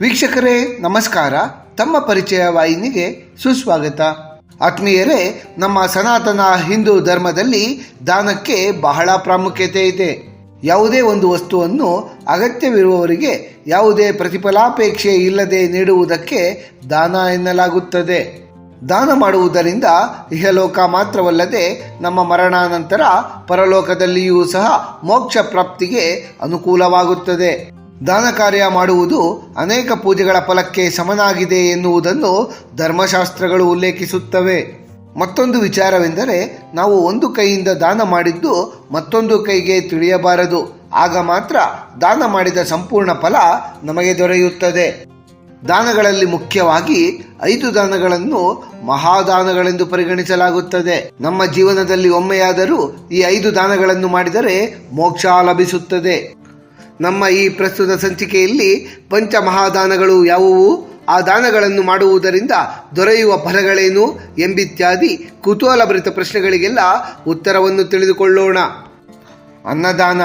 ವೀಕ್ಷಕರೇ, ನಮಸ್ಕಾರ. ತಮ್ಮ ಪರಿಚಯ ವಾಹಿನಿಗೆ ಸುಸ್ವಾಗತ. ಆತ್ಮೀಯರೇ, ನಮ್ಮ ಸನಾತನ ಹಿಂದೂ ಧರ್ಮದಲ್ಲಿ ದಾನಕ್ಕೆ ಬಹಳ ಪ್ರಾಮುಖ್ಯತೆ ಇದೆ. ಯಾವುದೇ ಒಂದು ವಸ್ತುವನ್ನು ಅಗತ್ಯವಿರುವವರಿಗೆ ಯಾವುದೇ ಪ್ರತಿಫಲಾಪೇಕ್ಷೆ ಇಲ್ಲದೆ ನೀಡುವುದಕ್ಕೆ ದಾನ ಎನ್ನಲಾಗುತ್ತದೆ. ದಾನ ಮಾಡುವುದರಿಂದ ಇಹಲೋಕ ಮಾತ್ರವಲ್ಲದೆ ನಮ್ಮ ಮರಣಾನಂತರ ಪರಲೋಕದಲ್ಲಿಯೂ ಸಹ ಮೋಕ್ಷ ಪ್ರಾಪ್ತಿಗೆ ಅನುಕೂಲವಾಗುತ್ತದೆ. ದಾನ ಕಾರ್ಯ ಮಾಡುವುದು ಅನೇಕ ಪೂಜೆಗಳ ಫಲಕ್ಕೆ ಸಮನಾಗಿದೆ ಎನ್ನುವುದನ್ನು ಧರ್ಮಶಾಸ್ತ್ರಗಳು ಉಲ್ಲೇಖಿಸುತ್ತವೆ. ಮತ್ತೊಂದು ವಿಚಾರವೆಂದರೆ, ನಾವು ಒಂದು ಕೈಯಿಂದ ದಾನ ಮಾಡಿದ್ದು ಮತ್ತೊಂದು ಕೈಗೆ ತಿಳಿಯಬಾರದು. ಆಗ ಮಾತ್ರ ದಾನ ಮಾಡಿದ ಸಂಪೂರ್ಣ ಫಲ ನಮಗೆ ದೊರೆಯುತ್ತದೆ. ದಾನಗಳಲ್ಲಿ ಮುಖ್ಯವಾಗಿ ಐದು ದಾನಗಳನ್ನು ಮಹಾದಾನಗಳೆಂದು ಪರಿಗಣಿಸಲಾಗುತ್ತದೆ. ನಮ್ಮ ಜೀವನದಲ್ಲಿ ಒಮ್ಮೆಯಾದರೂ ಈ ಐದು ದಾನಗಳನ್ನು ಮಾಡಿದರೆ ಮೋಕ್ಷ ಲಭಿಸುತ್ತದೆ. ನಮ್ಮ ಈ ಪ್ರಸ್ತುತ ಸಂಚಿಕೆಯಲ್ಲಿ ಪಂಚಮಹಾದಾನಗಳು ಯಾವುವು? ಆ ದಾನಗಳನ್ನು ಮಾಡುವುದರಿಂದ ದೊರೆಯುವ ಫಲಗಳೇನು? ಎಂಬಿತ್ಯಾದಿ ಕುತೂಹಲಭರಿತ ಪ್ರಶ್ನೆಗಳಿಗೆಲ್ಲ ಉತ್ತರವನ್ನು ತಿಳಿದುಕೊಳ್ಳೋಣ. ಅನ್ನದಾನ.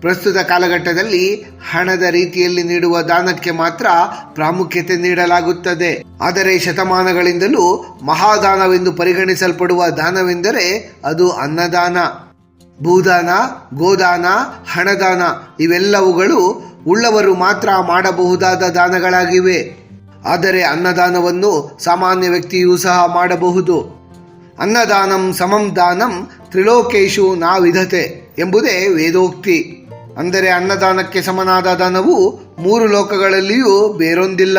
ಪ್ರಸ್ತುತ ಕಾಲಘಟ್ಟದಲ್ಲಿ ಹಣದ ರೀತಿಯಲ್ಲಿ ನೀಡುವ ದಾನಕ್ಕೆ ಮಾತ್ರ ಪ್ರಾಮುಖ್ಯತೆ ನೀಡಲಾಗುತ್ತದೆ. ಆದರೆ ಶತಮಾನಗಳಿಂದಲೂ ಮಹಾದಾನವೆಂದು ಪರಿಗಣಿಸಲ್ಪಡುವ ದಾನವೆಂದರೆ ಅದು ಅನ್ನದಾನ. ಭೂದಾನ, ಗೋದಾನ, ಹಣದಾನ ಇವೆಲ್ಲವುಗಳು ಉಳ್ಳವರು ಮಾತ್ರ ಮಾಡಬಹುದಾದ ದಾನಗಳಾಗಿವೆ. ಆದರೆ ಅನ್ನದಾನವನ್ನು ಸಾಮಾನ್ಯ ವ್ಯಕ್ತಿಯೂ ಸಹ ಮಾಡಬಹುದು. ಅನ್ನದಾನಂ ಸಮಂ ದಾನಂ ತ್ರಿಲೋಕೇಶು ನಾವಿಧತೆ ಎಂಬುದೇ ವೇದೋಕ್ತಿ. ಅಂದರೆ ಅನ್ನದಾನಕ್ಕೆ ಸಮನಾದ ದಾನವು ಮೂರು ಲೋಕಗಳಲ್ಲಿಯೂ ಬೇರೊಂದಿಲ್ಲ.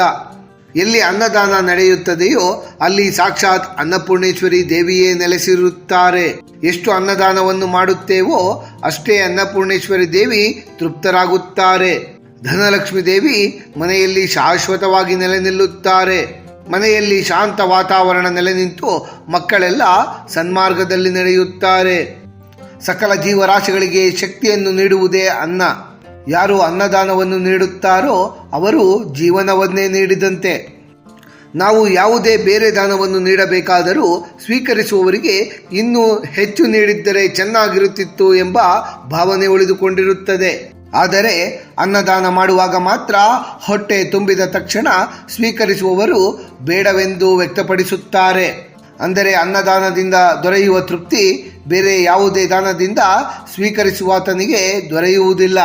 ಎಲ್ಲಿ ಅನ್ನದಾನ ನಡೆಯುತ್ತದೆಯೋ ಅಲ್ಲಿ ಸಾಕ್ಷಾತ್ ಅನ್ನಪೂರ್ಣೇಶ್ವರಿ ದೇವಿಯೇ ನೆಲೆಸಿರುತ್ತಾರೆ. ಎಷ್ಟು ಅನ್ನದಾನವನ್ನು ಮಾಡುತ್ತೇವೋ ಅಷ್ಟೇ ಅನ್ನಪೂರ್ಣೇಶ್ವರಿ ದೇವಿ ತೃಪ್ತರಾಗುತ್ತಾರೆ. ಧನಲಕ್ಷ್ಮಿ ದೇವಿ ಮನೆಯಲ್ಲಿ ಶಾಶ್ವತವಾಗಿ ನೆಲೆ ನಿಲ್ಲುತ್ತಾರೆ. ಮನೆಯಲ್ಲಿ ಶಾಂತ ವಾತಾವರಣ ನೆಲೆ ನಿಂತು ಮಕ್ಕಳೆಲ್ಲ ಸನ್ಮಾರ್ಗದಲ್ಲಿ ನಡೆಯುತ್ತಾರೆ. ಸಕಲ ಜೀವರಾಶಿಗಳಿಗೆ ಶಕ್ತಿಯನ್ನು ನೀಡುವುದೇ ಅನ್ನ. ಯಾರು ಅನ್ನದಾನವನ್ನು ನೀಡುತ್ತಾರೋ ಅವರು ಜೀವನವನ್ನೇ ನೀಡಿದಂತೆ. ನಾವು ಯಾವುದೇ ಬೇರೆ ದಾನವನ್ನು ನೀಡಬೇಕಾದರೂ ಸ್ವೀಕರಿಸುವವರಿಗೆ ಇನ್ನೂ ಹೆಚ್ಚು ನೀಡಿದ್ದರೆ ಚೆನ್ನಾಗಿರುತ್ತಿತ್ತು ಎಂಬ ಭಾವನೆ ಉಳಿದುಕೊಂಡಿರುತ್ತದೆ. ಆದರೆ ಅನ್ನದಾನ ಮಾಡುವಾಗ ಮಾತ್ರ ಹೊಟ್ಟೆ ತುಂಬಿದ ತಕ್ಷಣ ಸ್ವೀಕರಿಸುವವರು ಬೇಡವೆಂದು ವ್ಯಕ್ತಪಡಿಸುತ್ತಾರೆ. ಅಂದರೆ ಅನ್ನದಾನದಿಂದ ದೊರೆಯುವ ತೃಪ್ತಿ ಬೇರೆ ಯಾವುದೇ ದಾನದಿಂದ ಸ್ವೀಕರಿಸುವಾತನಿಗೆ ದೊರೆಯುವುದಿಲ್ಲ.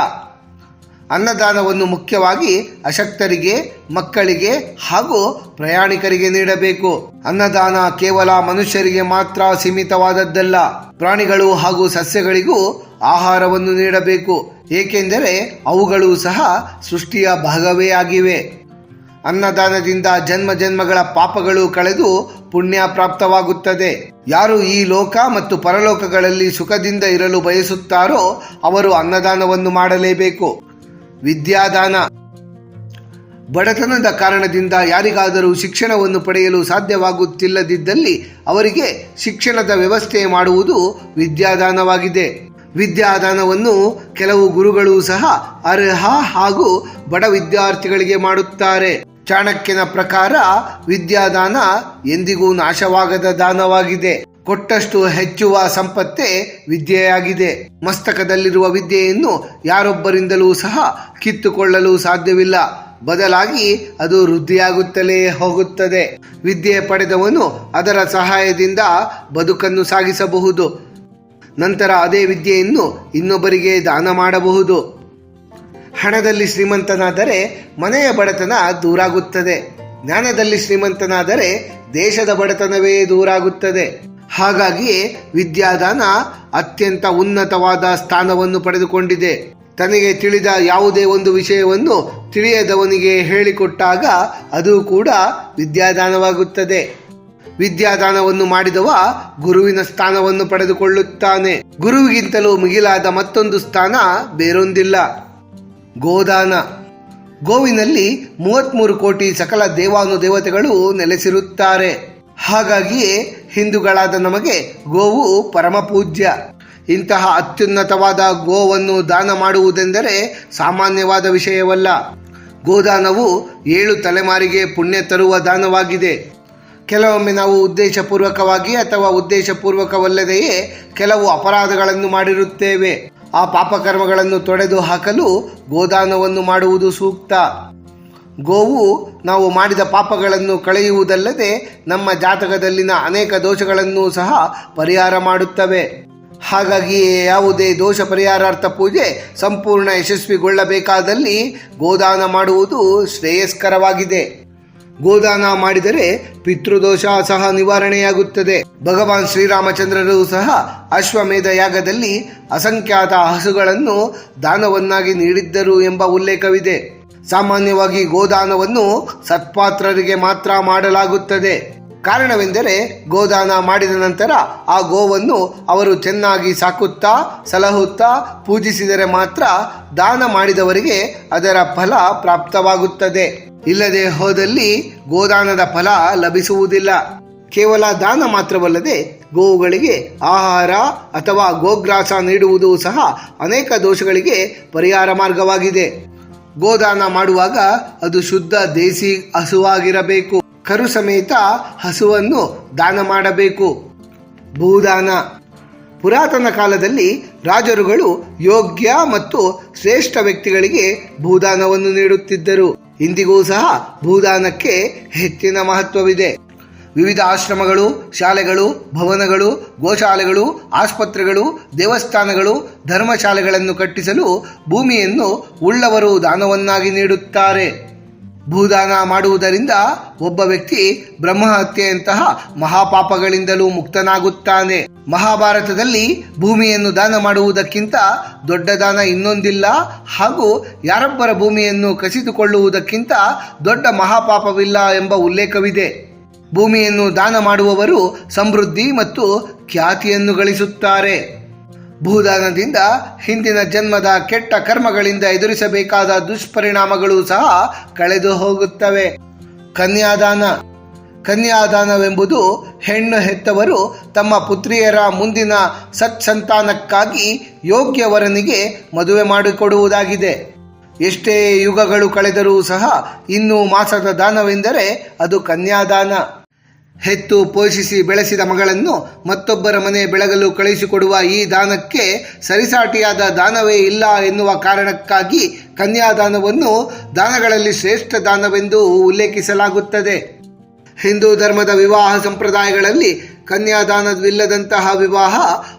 ಅನ್ನದಾನವನ್ನು ಮುಖ್ಯವಾಗಿ ಅಶಕ್ತರಿಗೆ, ಮಕ್ಕಳಿಗೆ ಹಾಗೂ ಪ್ರಯಾಣಿಕರಿಗೆ ನೀಡಬೇಕು. ಅನ್ನದಾನ ಕೇವಲ ಮನುಷ್ಯರಿಗೆ ಮಾತ್ರ ಸೀಮಿತವಾದದ್ದಲ್ಲ. ಪ್ರಾಣಿಗಳು ಹಾಗೂ ಸಸ್ಯಗಳಿಗೂ ಆಹಾರವನ್ನು ನೀಡಬೇಕು. ಏಕೆಂದರೆ ಅವುಗಳು ಸಹ ಸೃಷ್ಟಿಯ ಭಾಗವೇ ಆಗಿವೆ. ಅನ್ನದಾನದಿಂದ ಜನ್ಮ ಜನ್ಮಗಳ ಪಾಪಗಳು ಕಳೆದು ಪುಣ್ಯ ಪ್ರಾಪ್ತವಾಗುತ್ತದೆ. ಯಾರು ಈ ಲೋಕ ಮತ್ತು ಪರಲೋಕಗಳಲ್ಲಿ ಸುಖದಿಂದ ಇರಲು ಬಯಸುತ್ತಾರೋ ಅವರು ಅನ್ನದಾನವನ್ನು ಮಾಡಲೇಬೇಕು. ವಿದ್ಯಾದಾನ. ಬಡತನದ ಕಾರಣದಿಂದ ಯಾರಿಗಾದರೂ ಶಿಕ್ಷಣವನ್ನು ಪಡೆಯಲು ಸಾಧ್ಯವಾಗುತ್ತಿಲ್ಲದಿದ್ದಲ್ಲಿ ಅವರಿಗೆ ಶಿಕ್ಷಣದ ವ್ಯವಸ್ಥೆ ಮಾಡುವುದು ವಿದ್ಯಾದಾನವಾಗಿದೆ. ವಿದ್ಯಾದಾನವನ್ನು ಕೆಲವು ಗುರುಗಳು ಸಹ ಅರ್ಹ ಹಾಗೂ ಬಡ ವಿದ್ಯಾರ್ಥಿಗಳಿಗೆ ಮಾಡುತ್ತಾರೆ. ಚಾಣಕ್ಯನ ಪ್ರಕಾರ ವಿದ್ಯಾದಾನ ಎಂದಿಗೂ ನಾಶವಾಗದ ದಾನವಾಗಿದೆ. ಕೊಟ್ಟಷ್ಟು ಹೆಚ್ಚುವ ಸಂಪತ್ತೇ ವಿದ್ಯೆಯಾಗಿದೆ. ಮಸ್ತಕದಲ್ಲಿರುವ ವಿದ್ಯೆಯನ್ನು ಯಾರೊಬ್ಬರಿಂದಲೂ ಸಹ ಕಿತ್ತುಕೊಳ್ಳಲು ಸಾಧ್ಯವಿಲ್ಲ. ಬದಲಾಗಿ ಅದು ವೃದ್ಧಿಯಾಗುತ್ತಲೇ ಹೋಗುತ್ತದೆ. ವಿದ್ಯೆ ಪಡೆದವನು ಅದರ ಸಹಾಯದಿಂದ ಬದುಕನ್ನು ಸಾಗಿಸಬಹುದು. ನಂತರ ಅದೇ ವಿದ್ಯೆಯನ್ನು ಇನ್ನೊಬ್ಬರಿಗೆ ದಾನ ಮಾಡಬಹುದು. ಹಣದಲ್ಲಿ ಶ್ರೀಮಂತನಾದರೆ ಮನೆಯ ಬಡತನ ದೂರಾಗುತ್ತದೆ. ಜ್ಞಾನದಲ್ಲಿ ಶ್ರೀಮಂತನಾದರೆ ದೇಶದ ಬಡತನವೇ ದೂರಾಗುತ್ತದೆ. ಹಾಗಾಗಿ ವಿದ್ಯಾದಾನ ಅತ್ಯಂತ ಉನ್ನತವಾದ ಸ್ಥಾನವನ್ನು ಪಡೆದುಕೊಂಡಿದೆ. ತನಗೆ ತಿಳಿದ ಯಾವುದೇ ಒಂದು ವಿಷಯವನ್ನು ತಿಳಿಯದವನಿಗೆ ಹೇಳಿಕೊಟ್ಟಾಗ ಅದು ಕೂಡ ವಿದ್ಯಾದಾನವಾಗುತ್ತದೆ. ವಿದ್ಯಾದಾನವನ್ನು ಮಾಡಿದವ ಗುರುವಿನ ಸ್ಥಾನವನ್ನು ಪಡೆದುಕೊಳ್ಳುತ್ತಾನೆ. ಗುರುವಿಗಿಂತಲೂ ಮಿಗಿಲಾದ ಮತ್ತೊಂದು ಸ್ಥಾನ ಬೇರೊಂದಿಲ್ಲ. ಗೋದಾನ. ಗೋವಿನಲ್ಲಿ ಮೂವತ್ಮೂರು ಕೋಟಿ ಸಕಲ ದೇವಾನು ದೇವತೆಗಳು ನೆಲೆಸಿರುತ್ತಾರೆ. ಹಾಗಾಗಿಯೇ ಹಿಂದೂಗಳಾದ ನಮಗೆ ಗೋವು ಪರಮ ಪೂಜ್ಯ ಇಂತಹ ಅತ್ಯುನ್ನತವಾದ ಗೋವನ್ನು ದಾನ ಮಾಡುವುದೆಂದರೆ ಸಾಮಾನ್ಯವಾದ ವಿಷಯವಲ್ಲ. ಗೋದಾನವು ಏಳು ತಲೆಮಾರಿಗೆ ಪುಣ್ಯ ತರುವ ದಾನವಾಗಿದೆ. ಕೆಲವೊಮ್ಮೆ ನಾವು ಉದ್ದೇಶಪೂರ್ವಕವಾಗಿ ಅಥವಾ ಉದ್ದೇಶಪೂರ್ವಕವಲ್ಲದೆಯೇ ಕೆಲವು ಅಪರಾಧಗಳನ್ನು ಮಾಡಿರುತ್ತೇವೆ. ಆ ಪಾಪಕರ್ಮಗಳನ್ನು ತೊಡೆದು ಹಾಕಲು ಗೋದಾನವನ್ನು ಮಾಡುವುದು ಸೂಕ್ತ. ಗೋವು ನಾವು ಮಾಡಿದ ಪಾಪಗಳನ್ನು ಕಳೆಯುವುದಲ್ಲದೆ ನಮ್ಮ ಜಾತಕದಲ್ಲಿನ ಅನೇಕ ದೋಷಗಳನ್ನು ಸಹ ಪರಿಹಾರ ಮಾಡುತ್ತವೆ. ಹಾಗಾಗಿ ಯಾವುದೇ ದೋಷ ಪರಿಹಾರಾರ್ಥ ಪೂಜೆ ಸಂಪೂರ್ಣ ಯಶಸ್ವಿಗೊಳ್ಳಬೇಕಾದಲ್ಲಿ ಗೋದಾನ ಮಾಡುವುದು ಶ್ರೇಯಸ್ಕರವಾಗಿದೆ. ಗೋದಾನ ಮಾಡಿದರೆ ಪಿತೃದೋಷ ಸಹ ನಿವಾರಣೆಯಾಗುತ್ತದೆ. ಭಗವಾನ್ ಶ್ರೀರಾಮಚಂದ್ರರು ಸಹ ಅಶ್ವಮೇಧ ಯಾಗದಲ್ಲಿ ಅಸಂಖ್ಯಾತ ಹಸುಗಳನ್ನು ದಾನವನ್ನಾಗಿ ನೀಡಿದ್ದರು ಎಂಬ ಉಲ್ಲೇಖವಿದೆ. ಸಾಮಾನ್ಯವಾಗಿ ಗೋದಾನವನ್ನು ಸತ್ಪಾತ್ರರಿಗೆ ಮಾತ್ರ ಮಾಡಲಾಗುತ್ತದೆ. ಕಾರಣವೆಂದರೆ ಗೋದಾನ ಮಾಡಿದ ನಂತರ ಆ ಗೋವನ್ನು ಅವರು ಚೆನ್ನಾಗಿ ಸಾಕುತ್ತಾ, ಸಲಹುತ್ತಾ, ಪೂಜಿಸಿದರೆ ಮಾತ್ರ ದಾನ ಮಾಡಿದವರಿಗೆ ಅದರ ಫಲ ಪ್ರಾಪ್ತವಾಗುತ್ತದೆ. ಇಲ್ಲದೆ ಹೋದಲ್ಲಿ ಗೋದಾನದ ಫಲ ಲಭಿಸುವುದಿಲ್ಲ. ಕೇವಲ ದಾನ ಮಾತ್ರವಲ್ಲದೆ ಗೋವುಗಳಿಗೆ ಆಹಾರ ಅಥವಾ ಗೋಗ್ರಾಸ ನೀಡುವುದು ಸಹ ಅನೇಕ ದೋಷಗಳಿಗೆ ಪರಿಹಾರ ಮಾರ್ಗವಾಗಿದೆ. ಗೋದಾನ ಮಾಡುವಾಗ ಅದು ಶುದ್ಧ ದೇಸಿ ಹಸುವಾಗಿರಬೇಕು. ಕರು ಸಮೇತ ಹಸುವನ್ನು ದಾನ ಮಾಡಬೇಕು. ಭೂದಾನ. ಪುರಾತನ ಕಾಲದಲ್ಲಿ ರಾಜರುಗಳು ಯೋಗ್ಯ ಮತ್ತು ಶ್ರೇಷ್ಠ ವ್ಯಕ್ತಿಗಳಿಗೆ ಭೂದಾನವನ್ನು ನೀಡುತ್ತಿದ್ದರು. ಇಂದಿಗೂ ಸಹ ಭೂದಾನಕ್ಕೆ ಹೆಚ್ಚಿನ ಮಹತ್ವವಿದೆ. ವಿವಿಧ ಆಶ್ರಮಗಳು, ಶಾಲೆಗಳು, ಭವನಗಳು, ಗೋಶಾಲೆಗಳು, ಆಸ್ಪತ್ರೆಗಳು, ದೇವಸ್ಥಾನಗಳು, ಧರ್ಮಶಾಲೆಗಳನ್ನು ಕಟ್ಟಿಸಲು ಭೂಮಿಯನ್ನು ಉಳ್ಳವರು ದಾನವನ್ನಾಗಿ ನೀಡುತ್ತಾರೆ. ಭೂದಾನ ಮಾಡುವುದರಿಂದ ಒಬ್ಬ ವ್ಯಕ್ತಿ ಬ್ರಹ್ಮಹತ್ಯೆಯಂತಹ ಮಹಾಪಾಪಗಳಿಂದಲೂ ಮುಕ್ತನಾಗುತ್ತಾನೆ. ಮಹಾಭಾರತದಲ್ಲಿ ಭೂಮಿಯನ್ನು ದಾನ ಮಾಡುವುದಕ್ಕಿಂತ ದೊಡ್ಡ ದಾನ ಇನ್ನೊಂದಿಲ್ಲ ಹಾಗೂ ಯಾರೊಬ್ಬರ ಭೂಮಿಯನ್ನು ಕಸಿದುಕೊಳ್ಳುವುದಕ್ಕಿಂತ ದೊಡ್ಡ ಮಹಾಪಾಪವಿಲ್ಲ ಎಂಬ ಉಲ್ಲೇಖವಿದೆ. ಭೂಮಿಯನ್ನು ದಾನ ಮಾಡುವವರು ಸಮೃದ್ಧಿ ಮತ್ತು ಖ್ಯಾತಿಯನ್ನು ಗಳಿಸುತ್ತಾರೆ. ಭೂದಾನದಿಂದ ಹಿಂದಿನ ಜನ್ಮದ ಕೆಟ್ಟ ಕರ್ಮಗಳಿಂದ ಎದುರಿಸಬೇಕಾದ ದುಷ್ಪರಿಣಾಮಗಳು ಸಹ ಕಳೆದು ಹೋಗುತ್ತವೆ. ಕನ್ಯಾದಾನ. ಕನ್ಯಾದಾನವೆಂಬುದು ಹೆಣ್ಣು ಹೆತ್ತವರು ತಮ್ಮ ಪುತ್ರಿಯರ ಮುಂದಿನ ಸತ್ಸಂತಾನಕ್ಕಾಗಿ ಯೋಗ್ಯವರನಿಗೆ ಮದುವೆ ಮಾಡಿಕೊಡುವುದಾಗಿದೆ. ಎಷ್ಟೇ ಯುಗಗಳು ಕಳೆದರೂ ಸಹ ಇನ್ನೂ ಮಾಸದ ದಾನವೆಂದರೆ ಅದು ಕನ್ಯಾದಾನ. ಹೆತ್ತು ಪೋಷಿಸಿ ಬೆಳೆಸಿದ ಮಗಳನ್ನು ಮತ್ತೊಬ್ಬರ ಮನೆ ಬೆಳಗಲು ಕಳುಹಿಸಿಕೊಡುವ ಈ ದಾನಕ್ಕೆ ಸರಿಸಾಟಿಯಾದ ದಾನವೇ ಇಲ್ಲ ಎನ್ನುವ ಕಾರಣಕ್ಕಾಗಿ ಕನ್ಯಾದಾನವನ್ನು ದಾನಗಳಲ್ಲಿ ಶ್ರೇಷ್ಠ ದಾನವೆಂದು ಉಲ್ಲೇಖಿಸಲಾಗುತ್ತದೆ. ಹಿಂದೂ ಧರ್ಮದ ವಿವಾಹ ಸಂಪ್ರದಾಯಗಳಲ್ಲಿ ಕನ್ಯಾದಾನವಿಲ್ಲದಂತಹ ವಿವಾಹ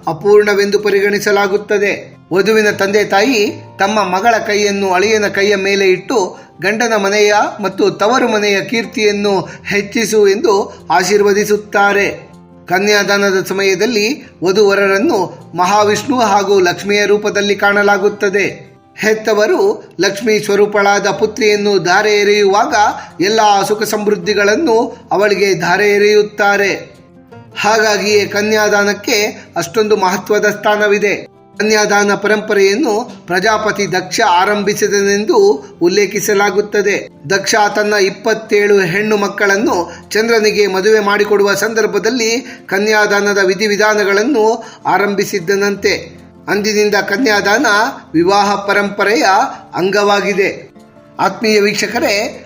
ಅಪೂರ್ಣವೆಂದು ಪರಿಗಣಿಸಲಾಗುತ್ತದೆ. ವಧುವಿನ ತಂದೆ ತಾಯಿ ತಮ್ಮ ಮಗಳ ಕೈಯನ್ನು ಅಳಿಯನ ಕೈಯ ಮೇಲೆ ಇಟ್ಟು ಗಂಡನ ಮನೆಯ ಮತ್ತು ತವರು ಮನೆಯ ಕೀರ್ತಿಯನ್ನು ಹೆಚ್ಚಿಸು ಎಂದು ಆಶೀರ್ವದಿಸುತ್ತಾರೆ. ಕನ್ಯಾದಾನದ ಸಮಯದಲ್ಲಿ ವಧುವರರನ್ನು ಮಹಾವಿಷ್ಣು ಹಾಗೂ ಲಕ್ಷ್ಮಿಯ ರೂಪದಲ್ಲಿ ಕಾಣಲಾಗುತ್ತದೆ. ಹೆತ್ತವರು ಲಕ್ಷ್ಮೀ ಸ್ವರೂಪಳಾದ ಪುತ್ರಿಯನ್ನು ಧಾರೆ ಎರೆಯುವಾಗ ಎಲ್ಲ ಸುಖ ಸಮೃದ್ಧಿಗಳನ್ನು ಅವಳಿಗೆ ಧಾರೆ ಎರೆಯುತ್ತಾರೆ. ಹಾಗಾಗಿಯೇ ಕನ್ಯಾದಾನಕ್ಕೆ ಅಷ್ಟೊಂದು ಮಹತ್ವದ ಸ್ಥಾನವಿದೆ. ಕನ್ಯಾದಾನ ಪರಂಪರೆಯನ್ನು ಪ್ರಜಾಪತಿ ದಕ್ಷ ಆರಂಭಿಸಿದನೆಂದು ಉಲ್ಲೇಖಿಸಲಾಗುತ್ತದೆ. ದಕ್ಷ ತನ್ನ ಇಪ್ಪತ್ತೇಳು ಹೆಣ್ಣು ಮಕ್ಕಳನ್ನು ಚಂದ್ರನಿಗೆ ಮದುವೆ ಮಾಡಿಕೊಡುವ ಸಂದರ್ಭದಲ್ಲಿ ಕನ್ಯಾದಾನದ ವಿಧಿವಿಧಾನಗಳನ್ನು ಆರಂಭಿಸಿದ್ದನಂತೆ. ಅಂದಿನಿಂದ ಕನ್ಯಾದಾನ ವಿವಾಹ ಪರಂಪರೆಯ ಅಂಗವಾಗಿದೆ. ಆತ್ಮೀಯ ವೀಕ್ಷಕರೇ